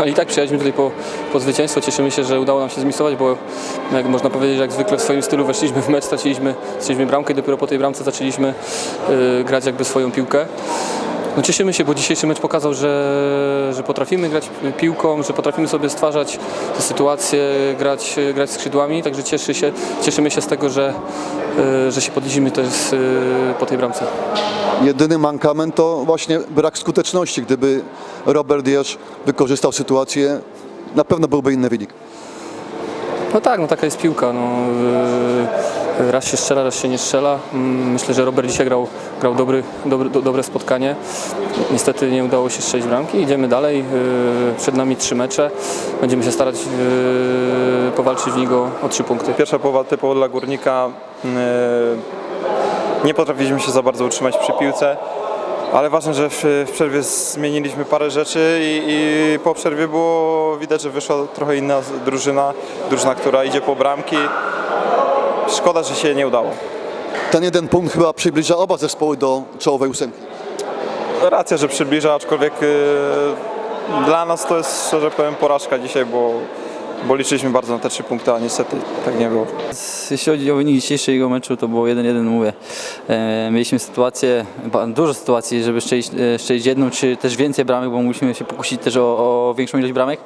I tak przyjechaliśmy tutaj po, po zwycięstwo. Cieszymy się, że udało nam się zmisować, bo jak można powiedzieć, jak zwykle w swoim stylu weszliśmy w mecz, straciliśmy, straciliśmy bramkę i dopiero po tej bramce zaczęliśmy y, grać jakby swoją piłkę. No cieszymy się, bo dzisiejszy mecz pokazał, że, że potrafimy grać piłką, że potrafimy sobie stwarzać te sytuacje, grać, grać skrzydłami, także cieszy się, cieszymy się z tego, że, y, że się podnieśliśmy też y, po tej bramce. Jedyny mankament to właśnie brak skuteczności. Gdyby Robert Jesz wykorzystał sytuację, na pewno byłby inny wynik. No tak, no taka jest piłka. No, yy, raz się strzela, raz się nie strzela. Mm, Myślę, że Robert dzisiaj grał, grał dobry, dobry, do, dobre spotkanie. Niestety nie udało się strzelić bramki. Idziemy dalej. Yy, Przed nami trzy mecze. Będziemy się starać yy, powalczyć w nich o, trzy punkty. Pierwsza połowa typowo dla Górnika. yy, Nie potrafiliśmy się za bardzo utrzymać przy piłce, ale ważne, że w przerwie zmieniliśmy parę rzeczy i, i po przerwie było widać, że wyszła trochę inna drużyna, drużyna, która idzie po bramki. Szkoda, że się nie udało. Ten jeden punkt chyba przybliża oba zespoły do czołowej ósemki. Racja, że przybliża, aczkolwiek yy, dla nas to jest, szczerze powiem, porażka dzisiaj, bo, bo liczyliśmy bardzo na te trzy punkty, a niestety tak nie było. Jeśli chodzi o wynik dzisiejszego meczu, to było 1-1, mówię. E, mieliśmy sytuację, dużo sytuacji, żeby strzelić, e, strzelić jedną, czy też więcej bramek, bo mogliśmy się pokusić też o, o większą ilość bramek.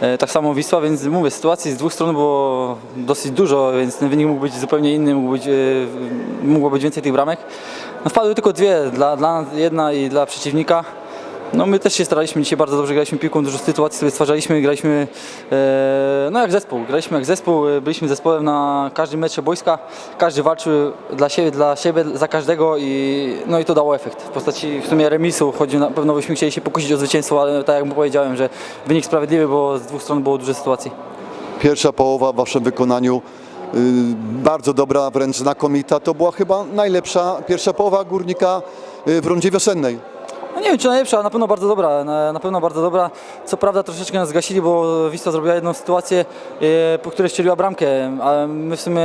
E, tak samo Wisła, więc mówię, sytuacji z dwóch stron było dosyć dużo, więc ten wynik mógł być zupełnie inny, mógł być, mogło być więcej tych bramek. No, wpadły tylko dwie, dla, dla jedna i dla przeciwnika. No my też się staraliśmy, dzisiaj bardzo dobrze graliśmy piłką, dużo sytuacji sobie stwarzaliśmy, graliśmy e, no jak zespół, graliśmy jak zespół, e, byliśmy zespołem na każdym meczu boiska, każdy walczył dla siebie, dla siebie, za każdego i no i to dało efekt w postaci w sumie remisu, choć na pewno byśmy chcieli się pokusić o zwycięstwo, ale tak jak powiedziałem, że wynik sprawiedliwy, bo z dwóch stron było dużo sytuacji. Pierwsza połowa w waszym wykonaniu y, bardzo dobra, wręcz znakomita. To była chyba najlepsza pierwsza połowa Górnika y, w rundzie wiosennej. No nie wiem, czy najlepsza, ale na pewno bardzo dobra. Na, na pewno bardzo dobra. Co prawda troszeczkę nas zgasili, bo Wisła zrobiła jedną sytuację, e, po której strzeliła bramkę, a my w sumie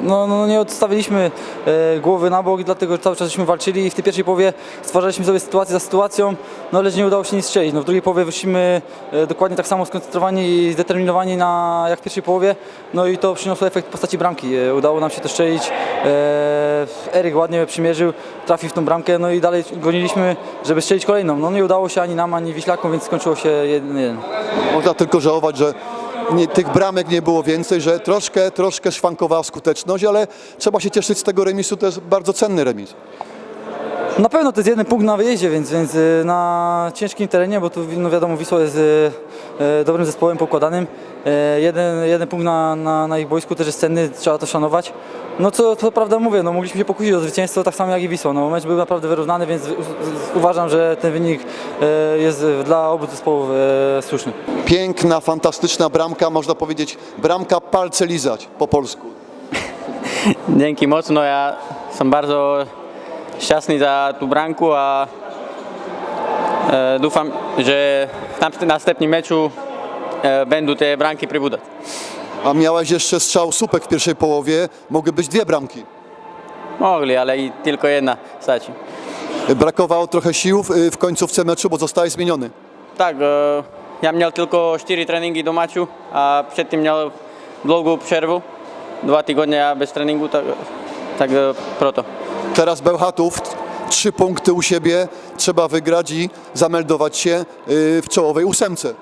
no, no, nie odstawiliśmy e, głowy na bok, dlatego cały czas żeśmy walczyli i w tej pierwszej połowie stwarzaliśmy sobie sytuację za sytuacją, no ale nie udało się nic strzelić. No, w drugiej połowie wyszliśmy e, dokładnie tak samo skoncentrowani i zdeterminowani na, jak w pierwszej połowie, no i to przyniosło efekt w postaci bramki. E, udało nam się to strzelić. E, Eryk ładnie przymierzył, trafił w tą bramkę, no i dalej goniliśmy, żeby strzelić kolejną. No nie udało się ani nam, ani Wiślakom, więc skończyło się 1-1. Można tylko żałować, że nie, tych bramek nie było więcej, że troszkę, troszkę szwankowała skuteczność, ale trzeba się cieszyć z tego remisu, to jest bardzo cenny remis. Na pewno to jest jeden punkt na wyjeździe, więc, więc y, na ciężkim terenie, bo tu no wiadomo Wisła jest y, y, dobrym zespołem pokładanym. Jeden, jeden punkt na, na, na ich boisku też jest cenny, trzeba to szanować. No co, co prawda mówię, no mogliśmy się pokusić o zwycięstwo tak samo jak i Wisła. No, mecz był naprawdę wyrównany, więc uważam, że ten wynik jest dla obu zespołów słuszny. Piękna, fantastyczna bramka, można powiedzieć bramka palce lizać po polsku. Dzięki mocno, ja sam bardzo šťastný za tú branku a e, dúfam, že tam- następnym meczu e, będą te branki pribúdať. A miałeś jeszcze strzał słupek w pierwszej połowie, mogły być dwie bramki. Mogli, ale i tylko jedna stačí. Brakowało trochę sił w, w końcówce meczu, bo zostałeś zmieniony. Tak, e, ja měl tylko 4 tréninky do maču a předtým měl dlouhou přervu. Dva týdny ja bez tréninku, tak, tak e, proto. Teraz Bełchatów, trzy punkty u siebie, trzeba wygrać i zameldować się y, w czołowej ósemce.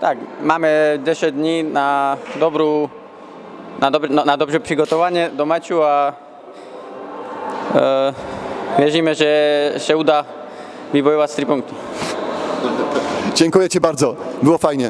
Tak, mamy 10 dni na dobrú, na, dobr, na, na dobrze przygotowanie do meczu a e, wierzymy, że się uda wybojować 3 punkty. Dziękuję Ci bardzo, było fajnie.